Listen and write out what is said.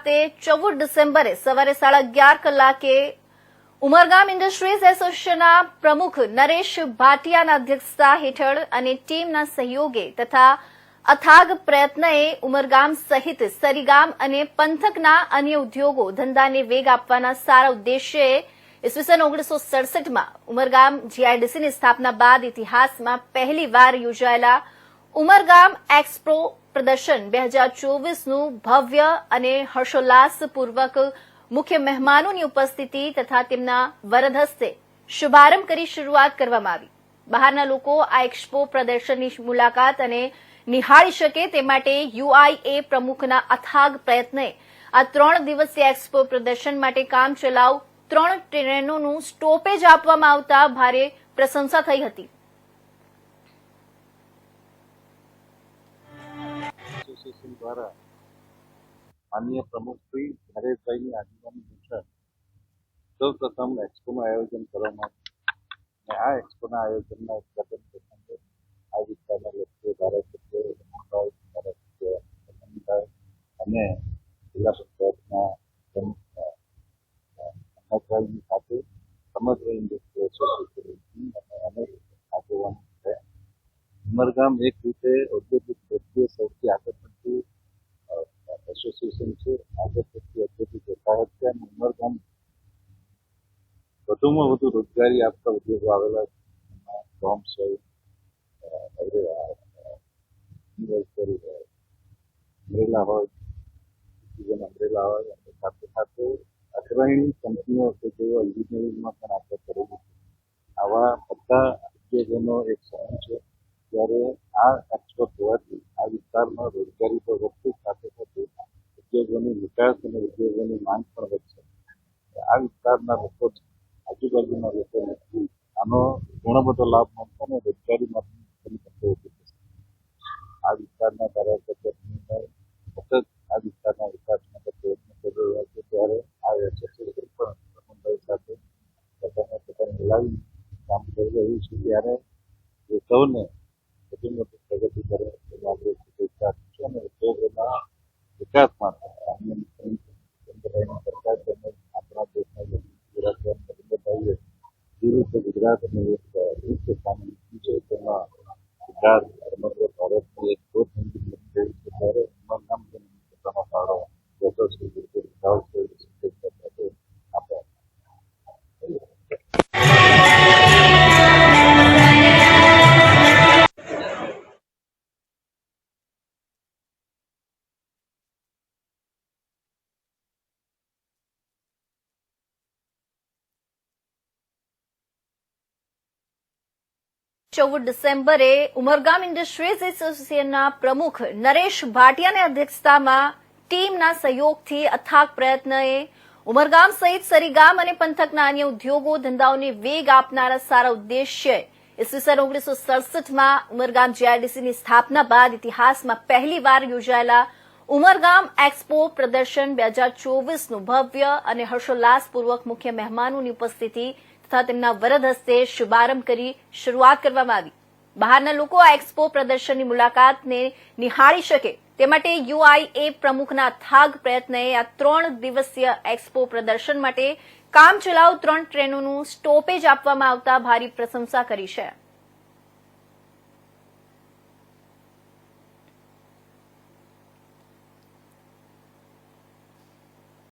ખાતે ચૌદ ડિસેમ્બરે સવારે સાડા અગિયાર કલાકે ઉમરગામ ઇન્ડસ્ટ્રીઝ એસોસિએશનના પ્રમુખ નરેશ ભાટિયાના અધ્યક્ષતા હેઠળ અને ટીમના સહયોગે તથા અથાગ પ્રયત્નએ ઉમરગામ સહિત સરીગામ અને પંથકના અન્ય ઉદ્યોગો ધંધાને વેગ આપવાના સારા ઉદ્દેશ્યે ઈસવીસન ઓગણીસો સડસઠમાં ઉમરગામ જીઆઈડીસીની સ્થાપના બાદ ઇતિહાસમાં પહેલીવાર યોજાયેલા ઉમરગામ એક્સપ્રો પ્રદર્શન બે હજાર ચોવીસનું ભવ્ય અને હર્ષોલ્લાસપૂર્વક મુખ્ય મહેમાનોની ઉપસ્થિતિ તથા તેમના વરદ હસ્તે શુભારંભ કરી શરૂઆત કરવામાં આવી. બહારના લોકો આ એક્સપો પ્રદર્શનની મુલાકાત અને નિહાળી શકે તે માટે યુઆઈએ પ્રમુખના અથાગ પ્રયત્ને આ ત્રણ દિવસીય એક્સપો પ્રદર્શન માટે કામ ચલાવ ત્રણ ટ્રેનોનું સ્ટોપેજ આપવામાં આવતા ભારે પ્રશંસા થઈ હતી. એસોસિએશન દ્વારા માનનીય પ્રમુખ શ્રી નરેશભાઈની આગેવાની હેઠળ સૌ પ્રથમ એક્સપોનું આયોજન કરવામાં આવ્યું અને આ એક્સપોના આયોજનના ઉદઘાટન પ્રસંગે આ વિસ્તારના લોકો ધારાસભ્યો રમણભાઈ ધારાસભ્ય અને જિલ્લા પંચાયતના પ્રમુખ સાથે સમગ્ર ઇન્ડસ્ટ્રી એસોસિએશન અને અનેક આગેવાનો ઉમરગામ એક રીતે ઔદ્યોગિક દ્રષ્ટિએ સૌથી આગળ પડતું એસોસિએશન છે. આગળ પડતી ઔદ્યોગિક વસાહત છે અને ઉમરગામ વધુમાં વધુ રોજગારી આપતા ઉદ્યોગો આવેલા ડોમ્સ હોય અમરેલા હોય સિઝન અમરેલા હોય અને સાથે સાથે અગ્રણી કંપનીઓ કે જેઓ એન્જિનિયરિંગમાં પણ આપણે કરવું આવા બધા ઉદ્યોગોનો એક સમૂહ છે. ત્યારે આ એક્સપોર્ટ હોવાથી આ વિસ્તારમાં રોજગારી તો વધતી સાથે સાથે ઉદ્યોગોની વિકાસ અને ઉદ્યોગોની માંગ પણ વધશે. આ વિસ્તારના લોકો આજુબાજુના લોકોને આનો ઘણો બધો લાભ મળશે અને રોજગારીમાં આ વિસ્તારના ધારાસભ્ય સતત આ વિસ્તારના વિકાસ માટે પ્રયત્ન કરી રહ્યા છે ત્યારે આ એસોસિએશન પણ સમુદાય સાથે પોતાને પોતાને લાવી કામ કરી રહ્યું છે. ત્યારે એ સૌને વધુ મોટી પ્રગતિ કરે એવી આપણે શુભેચ્છા છું અને ઉદ્યોગોના વિકાસ માટે સરકાર તેમજ આપણા દેશના ગુજરાત નરેન્દ્રભાઈએ જે રીતે ગુજરાત અને એક ઉચ્ચ સ્થાને મૂક્યું છે તેમાં ગુજરાત ચૌદ ડિસેમ્બરે ઉમરગામ ઇન્ડસ્ટ્રીઝ એસોસિએશનના પ્રમુખ નરેશ ભાટિયાની અધ્યક્ષતામાં ટીમના સહયોગથી અથાગ પ્રયત્નએ ઉમરગામ સહિત સરીગામ અને પંથકના અન્ય ઉદ્યોગો ધંધાઓને વેગ આપનારા સારા ઉદ્દેશ્ય. ઈસવીસન ઓગણીસો સડસઠમાં ઉમરગામ જીઆરડીસીની સ્થાપના બાદ ઇતિહાસમાં પહેલીવાર યોજાયેલા ઉમરગામ એક્સપો પ્રદર્શન બે હજાર ચોવીસનું ભવ્ય અને હર્ષોલ્લાસપૂર્વક મુખ્ય મહેમાનોની ઉપસ્થિતિ તથા તેમના વરદ હસ્તે શુભારંભ કરી શરૂઆત કરવામાં આવી. બહારના લોકો આ એક્સપો પ્રદર્શનની મુલાકાતને નિહાળી શકે તે માટે યુઆઈએ પ્રમુખના થાગ પ્રયત્નએ આ ત્રણ દિવસીય એક્સપો પ્રદર્શન માટે કામ ચલાવ ત્રણ ટ્રેનોનું સ્ટોપેજ આપવામાં આવતા ભારી પ્રશંસા કરી છે.